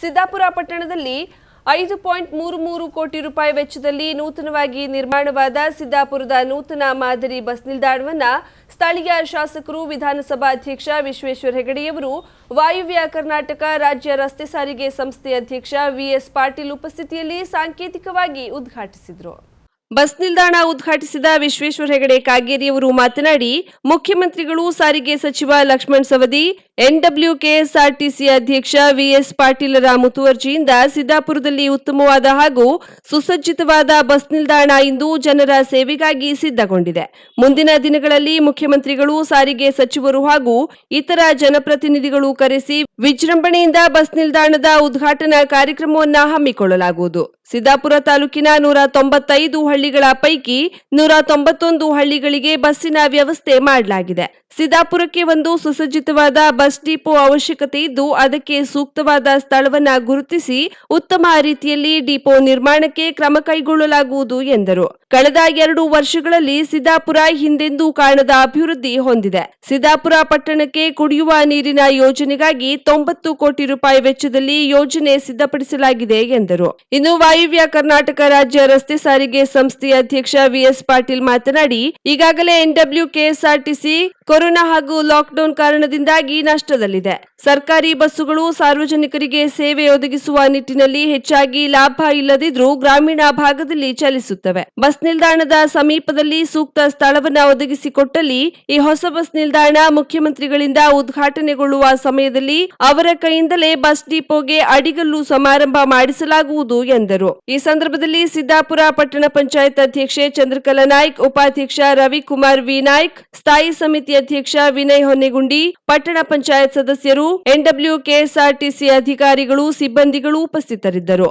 ಸಿದ್ದಾಪುರ ಪಟ್ಟಣದಲ್ಲಿ ಐದು ಪಾಯಿಂಟ್ ಮೂರು ಮೂರು ಕೋಟಿ ರೂಪಾಯಿ ವೆಚ್ಚದಲ್ಲಿ ನೂತನವಾಗಿ ನಿರ್ಮಾಣವಾದ ಸಿದ್ದಾಪುರದ ನೂತನ ಮಾದರಿ ಬಸ್ ನಿಲ್ದಾಣವನ್ನು ಸ್ಥಳೀಯ ಶಾಸಕರು ವಿಧಾನಸಭಾ ಅಧ್ಯಕ್ಷ ವಿಶ್ವೇಶ್ವರ ಹೆಗಡೆಯವರು, ವಾಯುವ್ಯ ಕರ್ನಾಟಕ ರಾಜ್ಯ ರಸ್ತೆ ಸಾರಿಗೆ ಸಂಸ್ಥೆ ಅಧ್ಯಕ್ಷ ವಿಎಸ್ ಪಾಟೀಲ್ ಉಪಸ್ಥಿತಿಯಲ್ಲಿ ಸಾಂಕೇತಿಕವಾಗಿ ಉದ್ಘಾಟಿಸಿದರು. ಬಸ್ ನಿಲ್ದಾಣ ಉದ್ಘಾಟಿಸಿದ ವಿಶ್ವೇಶ್ವರ ಹೆಗಡೆ ಕಾಗೇರಿಯವರು ಮಾತನಾಡಿ, ಮುಖ್ಯಮಂತ್ರಿಗಳು ಸಾರಿಗೆ ಸಚಿವ ಲಕ್ಷ್ಮಣ್ ಸವದಿ ಎನ್ಡಬ್ಲ್ಯೂಕೆಎಸ್ಆರ್ಟಿಸಿ ಅಧ್ಯಕ್ಷ ವಿಎಸ್ ಪಾಟೀಲರ ಮುತುವರ್ಜಿಯಿಂದ ಸಿದ್ದಾಪುರದಲ್ಲಿ ಉತ್ತಮವಾದ ಹಾಗೂ ಸುಸಜ್ಜಿತವಾದ ಬಸ್ ನಿಲ್ದಾಣ ಇಂದು ಜನರ ಸೇವೆಗಾಗಿ ಸಿದ್ಧಗೊಂಡಿದೆ. ಮುಂದಿನ ದಿನಗಳಲ್ಲಿ ಮುಖ್ಯಮಂತ್ರಿಗಳು, ಸಾರಿಗೆ ಸಚಿವರು ಹಾಗೂ ಇತರ ಜನಪ್ರತಿನಿಧಿಗಳು ಕರೆಸಿ ವಿಜೃಂಭಣೆಯಿಂದ ಬಸ್ ನಿಲ್ದಾಣದ ಉದ್ಘಾಟನಾ ಕಾರ್ಯಕ್ರಮವನ್ನು ಹಮ್ಮಿಕೊಳ್ಳಲಾಗುವುದು. ಸಿದ್ದಾಪುರ ತಾಲೂಕಿನ ನೂರ ತೊಂಬತ್ತೈದು ಹಳ್ಳಿಗಳ ಪೈಕಿ ನೂರ ತೊಂಬತ್ತೊಂದು ಹಳ್ಳಿಗಳಿಗೆ ಬಸ್ಸಿನ ವ್ಯವಸ್ಥೆ ಮಾಡಲಾಗಿದೆ. ಸಿದ್ದಾಪುರಕ್ಕೆ ಒಂದು ಸುಸಜ್ಜಿತವಾದ ಬಸ್ ಡಿಪೋ ಅವಶ್ಯಕತೆ ಇದ್ದು, ಅದಕ್ಕೆ ಸೂಕ್ತವಾದ ಸ್ಥಳವನ್ನ ಗುರುತಿಸಿ ಉತ್ತಮ ರೀತಿಯಲ್ಲಿ ಡಿಪೋ ನಿರ್ಮಾಣಕ್ಕೆ ಕ್ರಮ ಕೈಗೊಳ್ಳಲಾಗುವುದು ಎಂದರು. ಕಳೆದ ಎರಡು ವರ್ಷಗಳಲ್ಲಿ ಸಿದ್ದಾಪುರ ಹಿಂದೆಂದೂ ಕಾಣದ ಅಭಿವೃದ್ಧಿ ಹೊಂದಿದೆ. ಸಿದ್ದಾಪುರ ಪಟ್ಟಣಕ್ಕೆ ಕುಡಿಯುವ ನೀರಿನ ಯೋಜನೆಗಾಗಿ ತೊಂಬತ್ತು ಕೋಟಿ ರೂಪಾಯಿ ವೆಚ್ಚದಲ್ಲಿ ಯೋಜನೆ ಸಿದ್ಧಪಡಿಸಲಾಗಿದೆ ಎಂದರು. ಇನ್ನು ವಾಯುವ್ಯ ಕರ್ನಾಟಕ ರಾಜ್ಯ ರಸ್ತೆ ಸಾರಿಗೆ ಸಂಸ್ಥೆಯ ಅಧ್ಯಕ್ಷ ವಿಎಸ್ ಪಾಟೀಲ್ ಮಾತನಾಡಿ ಈಗಾಗಲೇ ಎನ್ಡಬ್ಲ್ಯೂಕೆಎಸ್ಆರ್ಟಿಸಿ ಕೊರೋನಾ ಹಾಗೂ ಲಾಕ್ಡೌನ್ ಕಾರಣದಿಂದಾಗಿ ನಷ್ಟದಲ್ಲಿದೆ. ಸರ್ಕಾರಿ ಬಸ್ಸುಗಳು ಸಾರ್ವಜನಿಕರಿಗೆ ಸೇವೆ ಒದಗಿಸುವ ನಿಟ್ಟಿನಲ್ಲಿ ಹೆಚ್ಚಾಗಿ ಲಾಭ ಇಲ್ಲದಿದ್ರೂ ಗ್ರಾಮೀಣ ಭಾಗದಲ್ಲಿ ಚಲಿಸುತ್ತವೆ. ಬಸ್ ನಿಲ್ದಾಣದ ಸಮೀಪದಲ್ಲಿ ಸೂಕ್ತ ಸ್ಥಳವನ್ನು ಒದಗಿಸಿಕೊಟ್ಟಲ್ಲಿ ಈ ಹೊಸ ಬಸ್ ನಿಲ್ದಾಣ ಮುಖ್ಯಮಂತ್ರಿಗಳಿಂದ ಉದ್ಘಾಟನೆಗೊಳ್ಳುವ ಸಮಯದಲ್ಲಿ ಅವರ ಕೈಯಿಂದಲೇ ಬಸ್ ಡಿಪೋಗೆ ಅಡಿಗಲ್ಲು ಸಮಾರಂಭ ಮಾಡಿಸಲಾಗುವುದು ಎಂದರು. ಈ ಸಂದರ್ಭದಲ್ಲಿ ಸಿದ್ದಾಪುರ ಪಟ್ಟಣ ಪಂಚಾಯತ್ ಅಧ್ಯಕ್ಷೆ ಚಂದ್ರಕಲಾ ನಾಯ್ಕ್, ಉಪಾಧ್ಯಕ್ಷ ರವಿಕುಮಾರ್ ವಿ ನಾಯ್ಕ್, ಸ್ಥಾಯಿ ಸಮಿತಿ ಅಧ್ಯಕ್ಷ ವಿನಯ್ ಹೊನ್ನೆಗುಂಡಿ ಪಟ್ಟಣ ಪಂಚಾಯತ್ ಸದಸ್ಯರು ಎನ್ಡಬ್ಲ್ಯೂ ಕೆಎಸ್ಆರ್ಟಿಸಿ ಅಧಿಕಾರಿಗಳು ಸಿಬ್ಬಂದಿಗಳು ಉಪಸ್ಥಿತರಿದ್ದರು.